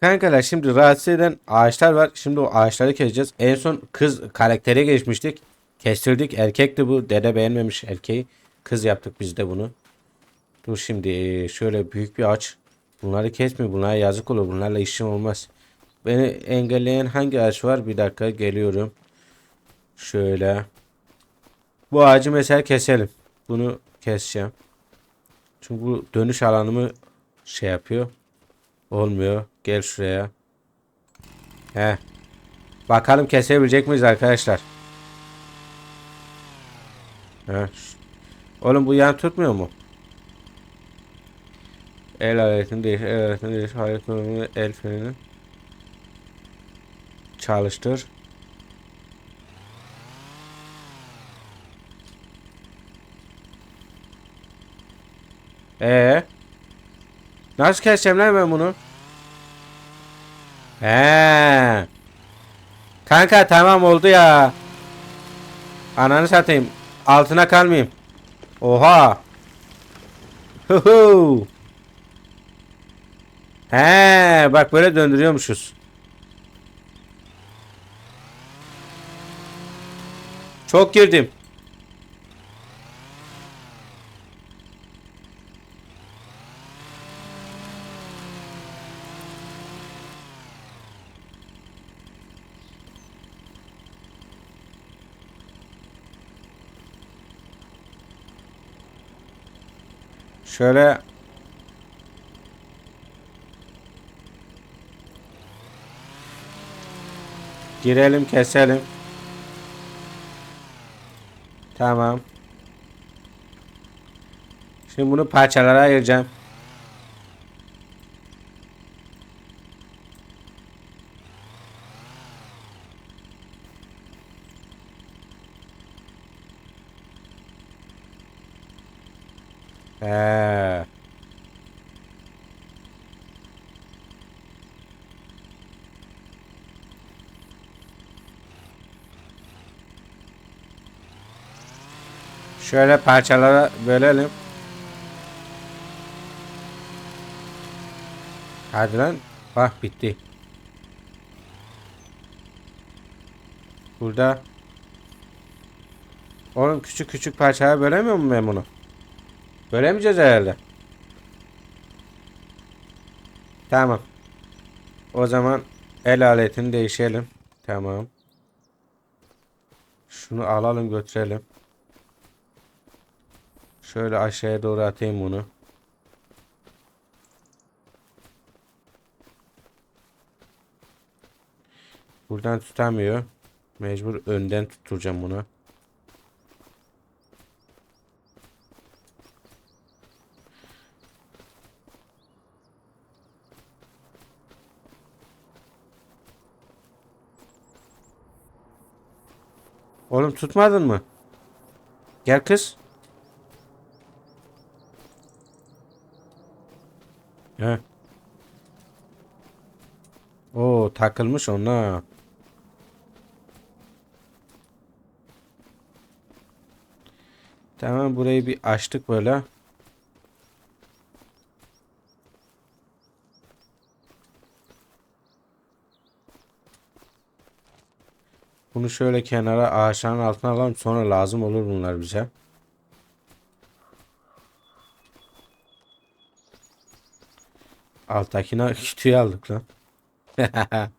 Kankalar şimdi rahatsız eden ağaçlar var. Şimdi o ağaçları keseceğiz. En son kız karaktere geçmiştik. Kestirdik. Erkekti bu. Dede beğenmemiş erkeği. Kız yaptık biz de bunu. Dur şimdi e, şöyle büyük bir ağaç. Bunları kesme. Bunlara yazık olur. Bunlarla işim olmaz. Beni engelleyen hangi ağaç var? Bir dakika geliyorum. Şöyle. Bu ağacı mesela keselim. Bunu keseceğim. Çünkü bu dönüş alanımı şey yapıyor. Olmuyor. Gel şuraya. He. Bakalım kesebilecek miyiz arkadaşlar? He. Oğlum bu yan tutmuyor mu? El aletini değiş, el aletini değiş, aletini el frenini çalıştır. Ee, nasıl keseceğim lan ben bunu? He. Kanka tamam oldu ya. Ananı satayım. Altına kalmayayım. Oha. Huhu. He, bak böyle döndürüyormuşuz. Çok girdim. Şöyle girelim keselim. Tamam. Şimdi bunu parçalara ayıracağım. He. Şöyle parçalara bölelim. Hadi lan. Bak bitti. Burada. Oğlum küçük küçük parçaya bölemiyor mu ben bunu? Bölemeyeceğiz herhalde. Tamam. O zaman el aletini değişelim. Tamam. Şunu alalım götürelim. Şöyle aşağıya doğru atayım bunu. Buradan tutamıyor. Mecbur önden tutturacağım bunu. Oğlum tutmadın mı? Gel kız. He. Oo takılmış ona. Tamam burayı bir açtık böyle. Bunu şöyle kenara ağaçların altına alalım. Sonra lazım olur bunlar bize. Alttakine kütüğü aldık lan.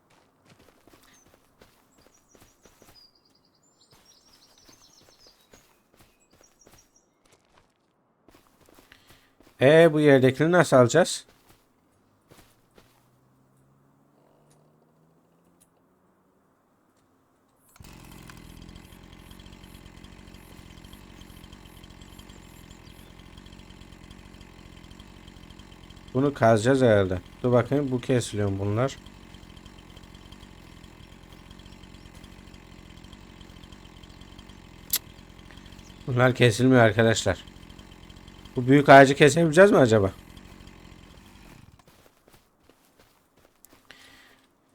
E bu yerdekini nasıl alacağız? Bunu kazacağız herhalde. Dur bakayım bu kesiliyor bunlar. Bunlar kesilmiyor arkadaşlar. Bu büyük ağacı kesebileceğiz mi acaba?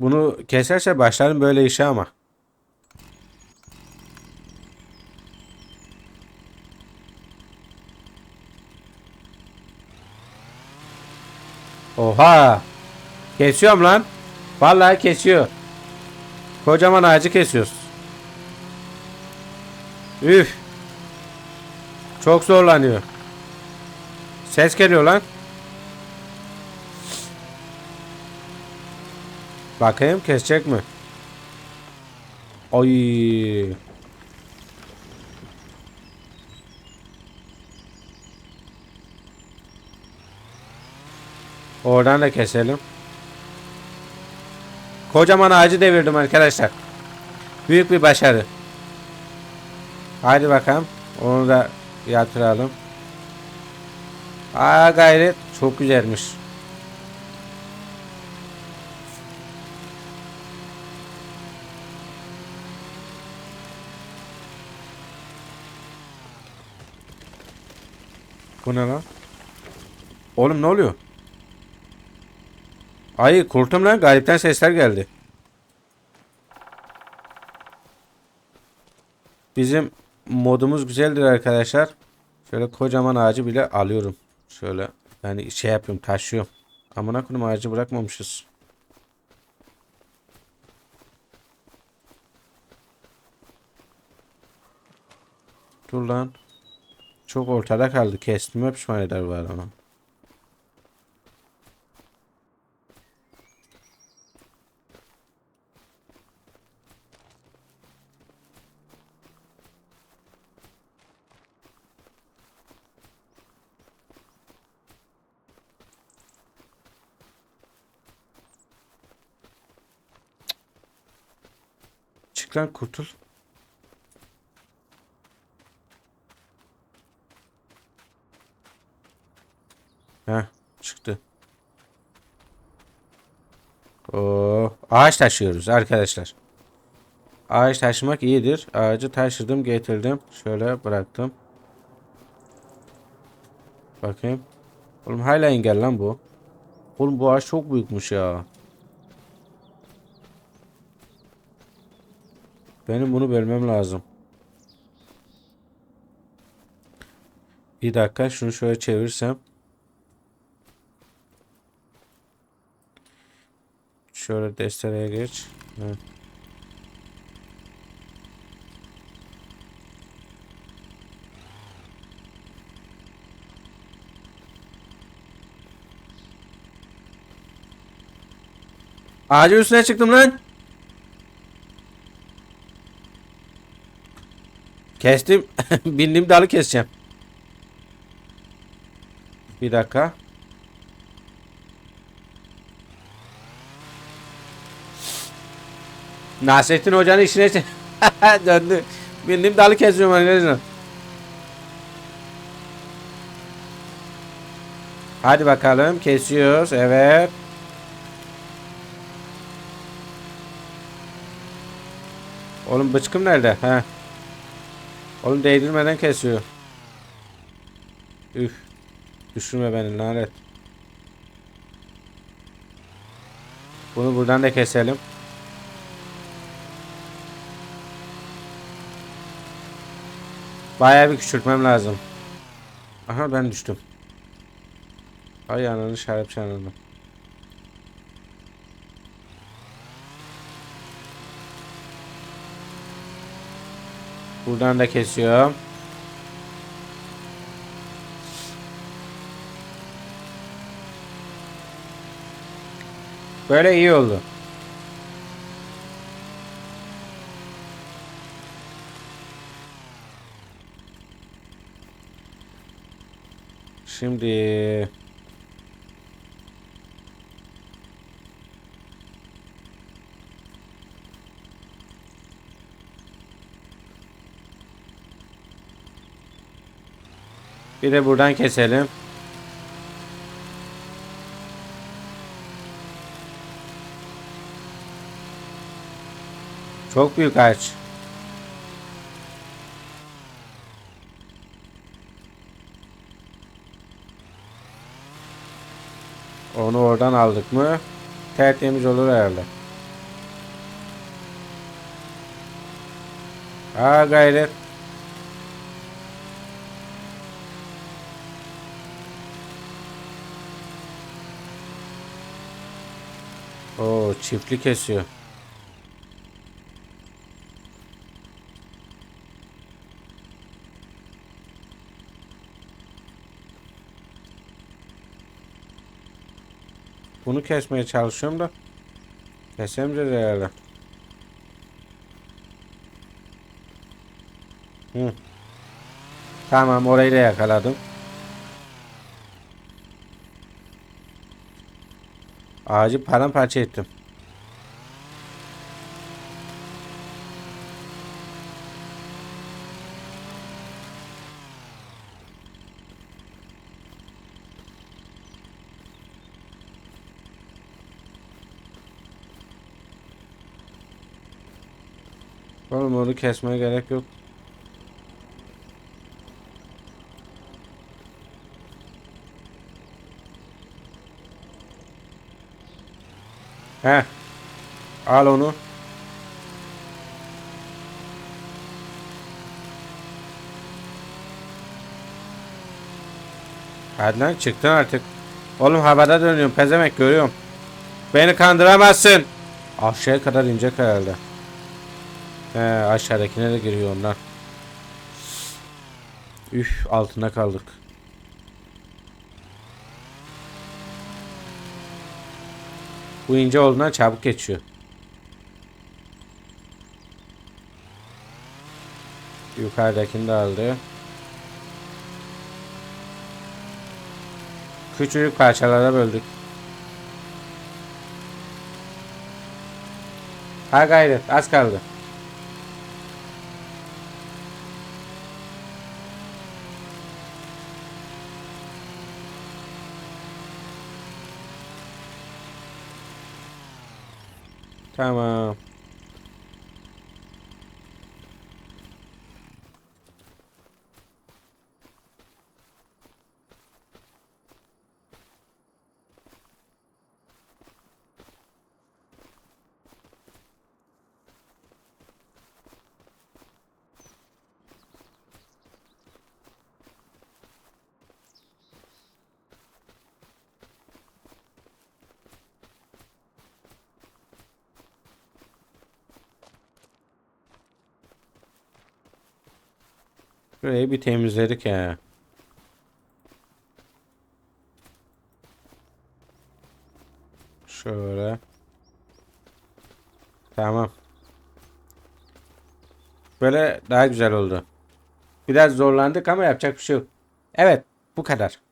Bunu keserse başlarım böyle işe ama. Oha. Kesiyorum lan. Vallahi kesiyor. Kocaman ağacı kesiyoruz. Üf. Çok zorlanıyor. Ses geliyor lan. Bakayım kesecek mi? Ay. Oradan da keselim. Kocaman ağacı devirdim arkadaşlar. Büyük bir başarı. Hadi bakalım. Onu da yatıralım. Aa gayret. Çok güzelmiş. Bu ne lan? Oğlum ne oluyor? Ay korktum lan. Galipten sesler geldi. Bizim modumuz güzeldir arkadaşlar. Şöyle kocaman ağacı bile alıyorum. Şöyle yani şey yapıyorum taşıyorum. Amına koyayım ağacı bırakmamışız. Dur lan. Çok ortada kaldı. Kestiğime pişman eder var ama. Lan kurtul. Heh, çıktı. Oo, ağaç taşıyoruz arkadaşlar. Ağaç taşımak iyidir. Ağacı taşıdım, getirdim. Şöyle bıraktım. Bakayım. Oğlum hala engel lan bu. Oğlum bu ağaç çok büyükmüş ya. Benim bunu bölmem lazım. Bir dakika şunu şöyle çevirsem. Şöyle desteleye geç. Heh. Ağacın üstüne çıktım lan. Kestim. Bindiğim dalı keseceğim. Bir dakika. Nasrettin Hoca'nın işine döndü. Bindiğim dalı kesiyorum arkadaşlar. Hadi bakalım kesiyoruz. Evet. Oğlum bıçkım nerede? Ha. Oğlum değdirmeden kesiyor. Üf. Düşürme beni lanet. Bunu buradan da keselim. Bayağı bir küçültmem lazım. Aha ben düştüm. Ay ananı şarap çanını. Buradan da kesiyorum. Böyle iyi oldu. Şimdi bir de buradan keselim. Çok büyük ağaç. Onu oradan aldık mı tertemiz olur herhalde. Ha gayret. Oo çiftli kesiyor. Bunu kesmeye çalışıyorum da kesemeyeceğiz herhalde. Hı. Tamam orayı da yakaladım. Ağacı paramparça ettim. Oğlum onu kesmeye gerek yok. He. Al onu. Hadi lan çıktın artık. Oğlum havada dönüyorum. Pezemek görüyorum. Beni kandıramazsın. Aşağıya kadar inecek herhalde. He aşağıdakine de giriyor onlar. Üf altında kaldık. Bu ince olduğundan çabuk geçiyor. Yukarıdakini de aldı. Küçücük parçalara böldük. Ha gayret az kaldı. Tamam. Burayı bir temizledik ya. Şöyle. Tamam. Böyle daha güzel oldu. Biraz zorlandık ama yapacak bir şey yok. Evet, bu kadar.